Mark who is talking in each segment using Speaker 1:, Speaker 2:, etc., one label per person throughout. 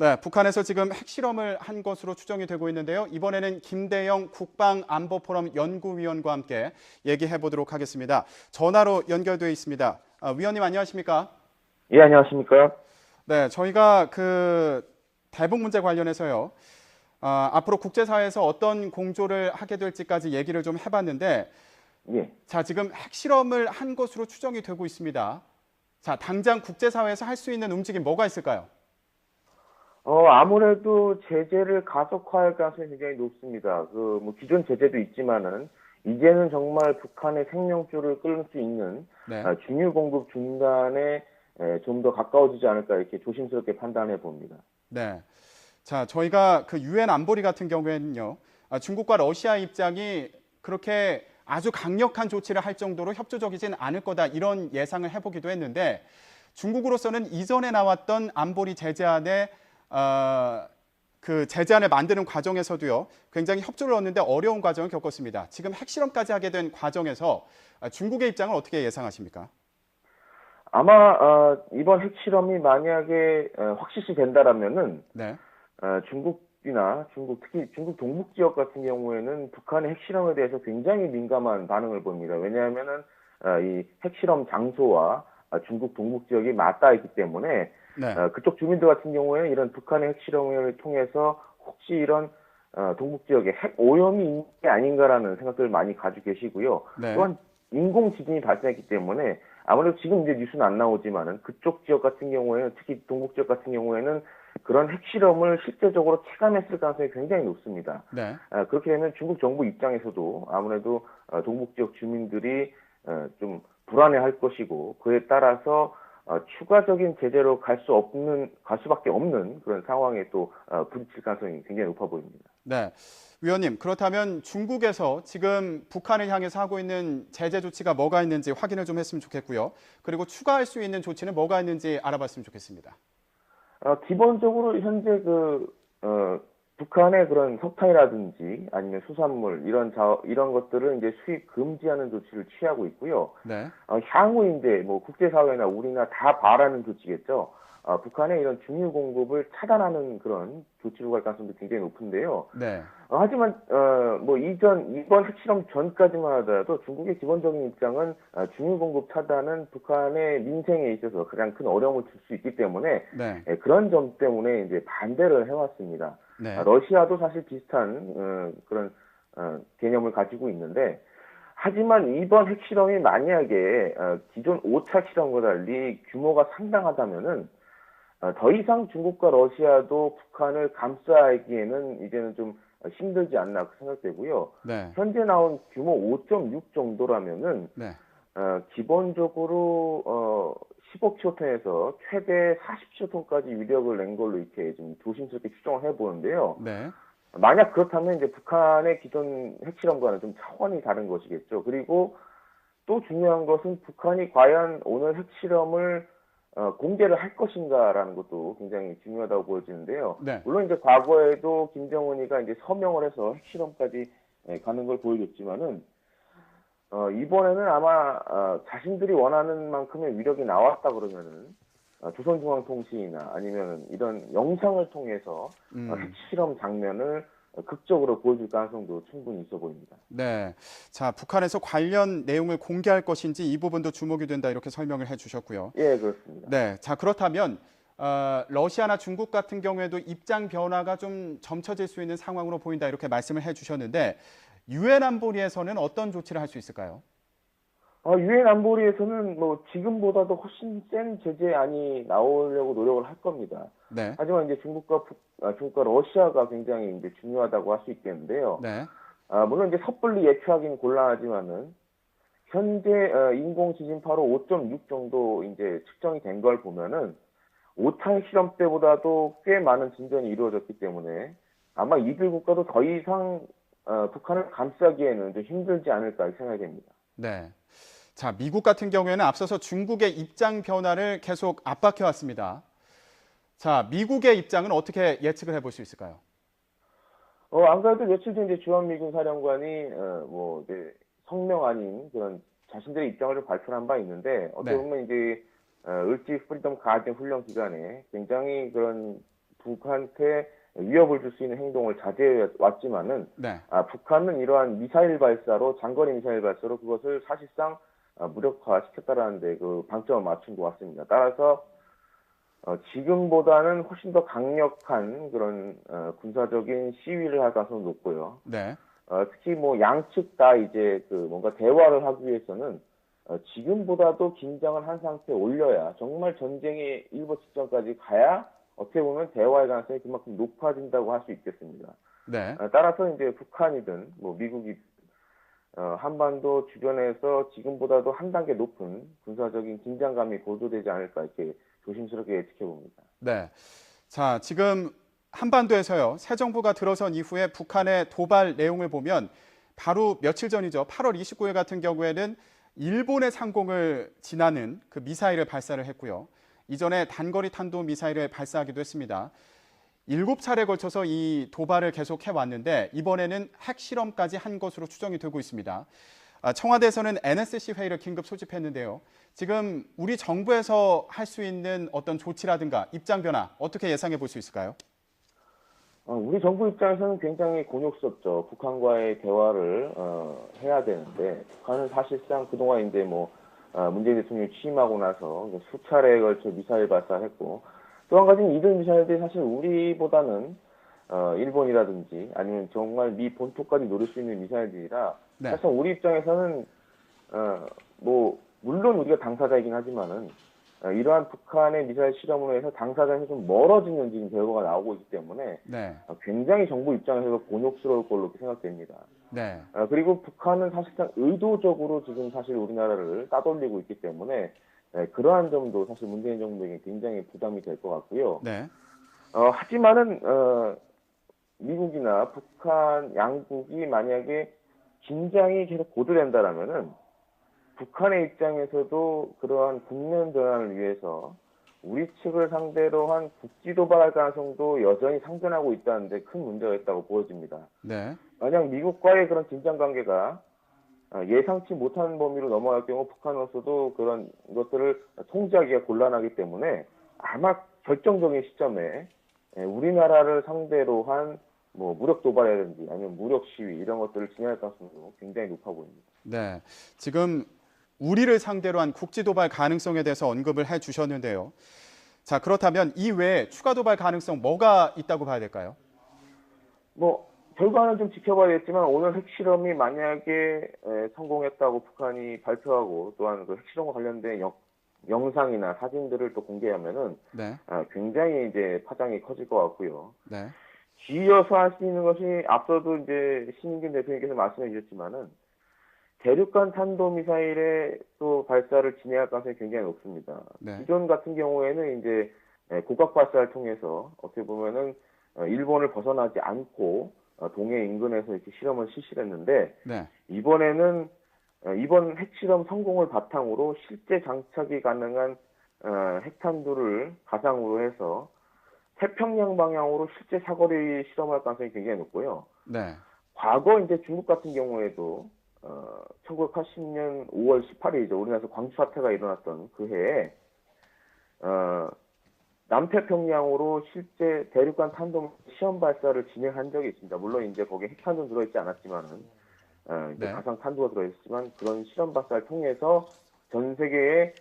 Speaker 1: 네, 북한에서 지금 핵실험을 한 것으로 추정이 되고 있는데요. 이번에는 김대영 국방안보포럼 연구위원과 함께 얘기해 보도록 하겠습니다. 전화로 연결되어 있습니다. 아, 위원님 안녕하십니까?
Speaker 2: 예, 안녕하십니까?
Speaker 1: 네, 저희가 그 대북 문제 관련해서요. 아, 앞으로 국제사회에서 어떤 공조를 하게 될지까지 얘기를 좀 해봤는데,
Speaker 2: 예.
Speaker 1: 자 지금 핵실험을 한 것으로 추정이 되고 있습니다. 자 당장 국제사회에서 할 수 있는 움직임 뭐가 있을까요?
Speaker 2: 어, 아무래도 제재를 가속화할 가능성이 굉장히 높습니다. 그, 뭐, 기존 제재도 있지만은, 이제는 정말 북한의 생명줄을 끊을 수 있는
Speaker 1: 네.
Speaker 2: 아, 중유 공급 중단에 좀 더 가까워지지 않을까 이렇게 조심스럽게 판단해 봅니다.
Speaker 1: 네. 자, 저희가 그 유엔 안보리 같은 경우에는요, 아, 중국과 러시아 입장이 그렇게 아주 강력한 조치를 할 정도로 협조적이진 않을 거다 이런 예상을 해보기도 했는데 중국으로서는 이전에 나왔던 안보리 제재안에 어, 그 제재안을 만드는 과정에서도요 굉장히 협조를 얻는데 어려운 과정을 겪었습니다. 지금 핵실험까지 하게 된 과정에서 아, 중국의 입장을 어떻게 예상하십니까?
Speaker 2: 아마, 어, 이번 핵실험이 만약에 어, 확실시 된다라면은,
Speaker 1: 네,
Speaker 2: 어, 중국이나 중국 특히 중국 동북 지역 같은 경우에는 북한의 핵실험에 대해서 굉장히 민감한 반응을 보입니다. 왜냐하면은 어, 이 핵실험 장소와 어, 중국 동북 지역이 맞닿아 있기 때문에
Speaker 1: 네,
Speaker 2: 어, 그쪽 주민들 같은 경우에는 이런 북한의 핵실험을 통해서 혹시 이런 어, 동북 지역에 핵 오염이 있는 게 아닌가라는 생각들을 많이 가지고 계시고요.
Speaker 1: 네,
Speaker 2: 또한 인공 지진이 발생했기 때문에 아무래도 지금 이제 뉴스는 안 나오지만은 그쪽 지역 같은 경우에는 특히 동북 지역 같은 경우에는 그런 핵실험을 실제적으로 체감했을 가능성이 굉장히 높습니다.
Speaker 1: 네,
Speaker 2: 아, 그렇게 되면 중국 정부 입장에서도 아무래도 어, 동북 지역 주민들이 어, 좀 불안해할 것이고 그에 따라서 어, 추가적인 제재로 갈 수 없는 갈 수밖에 없는 그런 상황에 또 어, 부딪힐 가능성이 굉장히 높아 보입니다.
Speaker 1: 네. 위원님, 그렇다면 중국에서 지금 북한을 향해서 하고 있는 제재 조치가 뭐가 있는지 확인을 좀 했으면 좋겠고요. 그리고 추가할 수 있는 조치는 뭐가 있는지 알아봤으면 좋겠습니다.
Speaker 2: 어, 기본적으로 현재 그 어, 북한의 그런 석탄이라든지 아니면 수산물 이런 자 이런 것들을 이제 수입 금지하는 조치를 취하고 있고요.
Speaker 1: 네,
Speaker 2: 어, 향후 이제 뭐 국제사회나 우리나 다 바라는 조치겠죠. 어, 북한의 이런 중유 공급을 차단하는 그런 조치로 갈 가능성도 굉장히 높은데요.
Speaker 1: 네,
Speaker 2: 어, 하지만 어, 뭐 이전 이번 핵실험 전까지만 하더라도 중국의 기본적인 입장은 어, 중유 공급 차단은 북한의 민생에 있어서 가장 큰 어려움을 줄 수 있기 때문에
Speaker 1: 네,
Speaker 2: 예, 그런 점 때문에 이제 반대를 해왔습니다.
Speaker 1: 네,
Speaker 2: 아, 러시아도 사실 비슷한 어, 그런 어, 개념을 가지고 있는데 하지만 이번 핵실험이 만약에 어, 기존 5차 실험과 달리 규모가 상당하다면은 어, 더 이상 중국과 러시아도 북한을 감싸기에는 이제는 좀 힘들지 않나 생각되고요.
Speaker 1: 네,
Speaker 2: 현재 나온 규모 5.6 정도라면은
Speaker 1: 네,
Speaker 2: 어, 기본적으로 어, 15킬로톤에서 최대 40킬로톤까지 위력을 낸 걸로 이렇게 좀 조심스럽게 추정을 해보는데요.
Speaker 1: 네,
Speaker 2: 만약 그렇다면 이제 북한의 기존 핵실험과는 좀 차원이 다른 것이겠죠. 그리고 또 중요한 것은 북한이 과연 오늘 핵실험을 어, 공개를 할 것인가라는 것도 굉장히 중요하다고 보여지는데요.
Speaker 1: 네,
Speaker 2: 물론 이제 과거에도 김정은이가 이제 서명을 해서 핵실험까지 예, 가는 걸 보여줬지만은 어, 이번에는 아마 어, 자신들이 원하는 만큼의 위력이 나왔다 그러면은 어, 조선중앙통신이나 아니면 이런 영상을 통해서 어,
Speaker 1: 음,
Speaker 2: 핵실험 장면을 어, 극적으로 보여줄 가능성도 충분히 있어 보입니다.
Speaker 1: 네. 자, 북한에서 관련 내용을 공개할 것인지 이 부분도 주목이 된다 이렇게 설명을 해 주셨고요.
Speaker 2: 예, 그렇습니다.
Speaker 1: 네, 자 그렇다면 어, 러시아나 중국 같은 경우에도 입장 변화가 좀 점쳐질 수 있는 상황으로 보인다 이렇게 말씀을 해 주셨는데 유엔 안보리에서는 어떤 조치를 할 수 있을까요?
Speaker 2: 어, 유엔 안보리에서는 뭐 지금보다도 훨씬 센 제재안이 나오려고 노력을 할 겁니다.
Speaker 1: 네,
Speaker 2: 하지만 이제 중국과 북, 아, 중국과 러시아가 굉장히 이제 중요하다고 할 수 있겠는데요.
Speaker 1: 네,
Speaker 2: 아, 물론 이제 섣불리 예측하기는 곤란하지만은 현재 어, 인공 지진파로 5.6 정도 이제 측정이 된 걸 보면은 5차 실험 때보다도 꽤 많은 진전이 이루어졌기 때문에 아마 이들 국가도 더 이상 어, 북한을 감싸기에는 좀 힘들지 않을까 생각이 됩니다.
Speaker 1: 네. 자, 미국 같은 경우에는 앞서서 중국의 입장 변화를 계속 압박해 왔습니다. 자, 미국의 입장은 어떻게 예측을 해볼 수 있을까요?
Speaker 2: 어, 안 그래도 며칠 전 이제 주한미군 사령관이 어, 뭐 이제 성명 아닌 그런 자신들의 입장을 좀 발표한 바 있는데 어떻게
Speaker 1: 네.
Speaker 2: 보면 이제 어, 을지 프리덤 가든 훈련 기간에 굉장히 그런 북한한테 위협을 줄 수 있는 행동을 자제해 왔지만은
Speaker 1: 네.
Speaker 2: 아, 북한은 이러한 미사일 발사로 장거리 미사일 발사로 그것을 사실상 아, 무력화시켰다라는 데 그 방점을 맞춘 것 같습니다. 따라서 어, 지금보다는 훨씬 더 강력한 그런 어, 군사적인 시위를 할 가능성이 높고요.
Speaker 1: 네.
Speaker 2: 어, 특히 뭐 양측 다 이제 그 뭔가 대화를 하기 위해서는 어, 지금보다도 긴장을 한 상태에 올려야 정말 전쟁의 일부 직전까지 가야 어떻게 보면 대화의 가능성이 그만큼 높아진다고 할 수 있겠습니다.
Speaker 1: 네.
Speaker 2: 어, 따라서 이제 북한이든 뭐 미국이 어, 한반도 주변에서 지금보다도 한 단계 높은 군사적인 긴장감이 고조되지 않을까 이렇게 조심스럽게 지켜봅니다.
Speaker 1: 네. 자, 지금 한반도에서요. 새 정부가 들어선 이후에 북한의 도발 내용을 보면 바로 며칠 전이죠. 8월 29일 같은 경우에는 일본의 상공을 지나는 그 미사일을 발사를 했고요. 이전에 단거리 탄도 미사일을 발사하기도 했습니다. 일곱 차례 걸쳐서 이 도발을 계속해 왔는데 이번에는 핵 실험까지 한 것으로 추정이 되고 있습니다. 아, 청와대에서는 NSC 회의를 긴급 소집했는데요. 지금 우리 정부에서 할 수 있는 어떤 조치라든가 입장 변화 어떻게 예상해 볼 수 있을까요?
Speaker 2: 어, 우리 정부 입장에서는 굉장히 곤욕스럽죠. 북한과의 대화를 어, 해야 되는데 북한은 사실상 그동안 이제 뭐 어, 문재인 대통령이 취임하고 나서 수차례에 걸쳐 미사일 발사했고 또 한 가지는 이들 미사일들이 사실 우리보다는 어, 일본이라든지 아니면 정말 미 본토까지 노릴 수 있는 미사일들이라
Speaker 1: 네.
Speaker 2: 사실 우리 입장에서는 어, 뭐 물론 우리가 당사자이긴 하지만은 어, 이러한 북한의 미사일 실험으로 해서 당사자에서 좀 멀어지는 지금 결과가 나오고 있기 때문에
Speaker 1: 네.
Speaker 2: 어, 굉장히 정부 입장에서 곤욕스러울 걸로 생각됩니다.
Speaker 1: 네.
Speaker 2: 어, 그리고 북한은 사실상 의도적으로 지금 사실 우리나라를 따돌리고 있기 때문에 네, 그러한 점도 사실 문재인 정부에게 굉장히 부담이 될 것 같고요.
Speaker 1: 네.
Speaker 2: 어, 하지만은 어, 미국이나 북한 양국이 만약에 긴장이 계속 고조된다라면은 북한의 입장에서도 그러한 국면 전환을 위해서 우리 측을 상대로 한 국지 도발할 가능성도 여전히 상존하고 있다는데 큰 문제가 있다고 보여집니다.
Speaker 1: 네.
Speaker 2: 만약 미국과의 그런 긴장 관계가 어, 예상치 못한 범위로 넘어갈 경우 북한으로서도 그런 것들을 통제하기가 곤란하기 때문에 아마 결정적인 시점에 예, 우리나라를 상대로 한 뭐 무력 도발이라든지 아니면 무력 시위 이런 것들을 진행할 가능성도 굉장히 높아 보입니다.
Speaker 1: 네. 지금 우리를 상대로 한 국지 도발 가능성에 대해서 언급을 해 주셨는데요. 자, 그렇다면 이 외에 추가 도발 가능성 뭐가 있다고 봐야 될까요?
Speaker 2: 뭐 결과는 좀 지켜봐야겠지만 오늘 핵실험이 만약에 에, 성공했다고 북한이 발표하고 또한 그 핵실험과 관련된 영, 영상이나 사진들을 또 공개하면은
Speaker 1: 네.
Speaker 2: 아, 굉장히 이제 파장이 커질 것 같고요.
Speaker 1: 네.
Speaker 2: 뒤이어서 할 수 있는 것이 앞서도 이제 신인균 대표님께서 말씀해 주셨지만은 대륙간 탄도 미사일의 또 발사를 진행할 가능성이 굉장히 높습니다.
Speaker 1: 네.
Speaker 2: 기존 같은 경우에는 이제 예, 고각 발사를 통해서 어떻게 보면은 어, 일본을 벗어나지 않고 어, 동해 인근에서 이렇게 실험을 실시를 했는데
Speaker 1: 네.
Speaker 2: 이번에는 어, 이번 핵실험 성공을 바탕으로 실제 장착이 가능한 어, 핵탄두를 가상으로 해서 태평양 방향으로 실제 사거리 실험할 가능성이 굉장히 높고요.
Speaker 1: 네.
Speaker 2: 과거 이제 중국 같은 경우에도 어, 1980년 5월 18일이죠. 우리나라에서 광주 사태가 일어났던 그 해에 어, 남태평양으로 실제 대륙간 탄도 시험 발사를 진행한 적이 있습니다. 물론 이제 거기에 핵탄두 들어있지 않았지만은 어, 이제
Speaker 1: 네.
Speaker 2: 가상 탄두가 들어있지만 그런 실험 발사를 통해서 전 세계의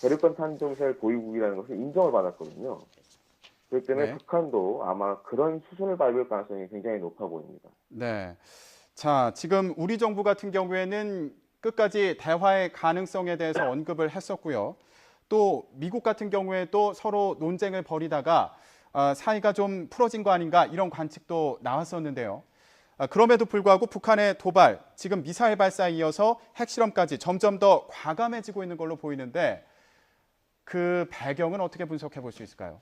Speaker 2: 대륙간 탄도 미사일 보유국이라는 것을 인정을 받았거든요. 그렇기 때문에
Speaker 1: 네.
Speaker 2: 북한도 아마 그런 수준을 밟을 가능성이 굉장히 높아 보입니다.
Speaker 1: 네. 자, 지금 우리 정부 같은 경우에는 끝까지 대화의 가능성에 대해서 언급을 했었고요. 또 미국 같은 경우에도 서로 논쟁을 벌이다가 아, 사이가 좀 풀어진 거 아닌가 이런 관측도 나왔었는데요. 아, 그럼에도 불구하고 북한의 도발, 지금 미사일 발사에 이어서 핵실험까지 점점 더 과감해지고 있는 걸로 보이는데 그 배경은 어떻게 분석해 볼 수 있을까요?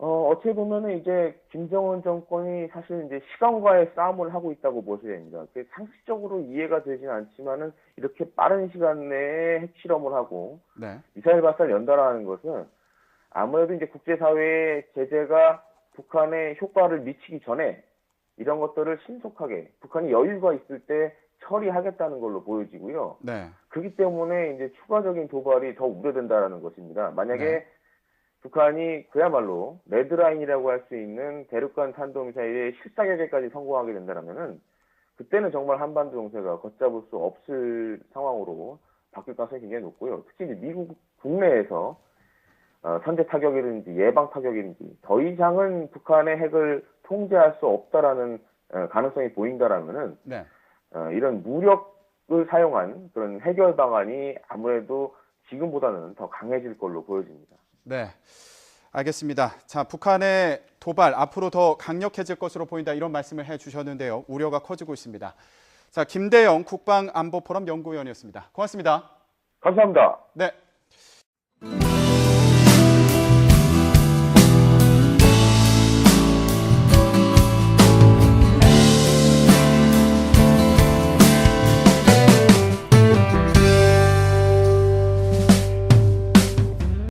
Speaker 2: 어, 어떻게 보면은 이제 김정은 정권이 사실 이제 시간과의 싸움을 하고 있다고 보셔야 됩니다. 그게 상식적으로 이해가 되지는 않지만은 이렇게 빠른 시간 내에 핵실험을 하고
Speaker 1: 네.
Speaker 2: 미사일 발사를 연달아 하는 것은 아무래도 이제 국제사회의 제재가 북한에 효과를 미치기 전에 이런 것들을 신속하게 북한이 여유가 있을 때 처리하겠다는 걸로 보여지고요.
Speaker 1: 네.
Speaker 2: 그렇기 때문에 이제 추가적인 도발이 더 우려된다라는 것입니다. 만약에
Speaker 1: 네.
Speaker 2: 북한이 그야말로 레드라인이라고 할 수 있는 대륙간 탄도미사일의 실사격에까지 성공하게 된다면은 그때는 정말 한반도 정세가 걷잡을 수 없을 상황으로 바뀔 가능성이 굉장히 높고요. 특히 이제 미국 국내에서 어, 선제 타격이든지 예방 타격이든지 더 이상은 북한의 핵을 통제할 수 없다라는 어, 가능성이 보인다라면은
Speaker 1: 네.
Speaker 2: 어, 이런 무력을 사용한 그런 해결 방안이 아무래도 지금보다는 더 강해질 걸로 보여집니다.
Speaker 1: 네. 알겠습니다. 자, 북한의 도발 앞으로 더 강력해질 것으로 보인다 이런 말씀을 해 주셨는데요. 우려가 커지고 있습니다. 자, 김대영 국방안보포럼 연구위원이었습니다. 고맙습니다.
Speaker 2: 감사합니다.
Speaker 1: 네.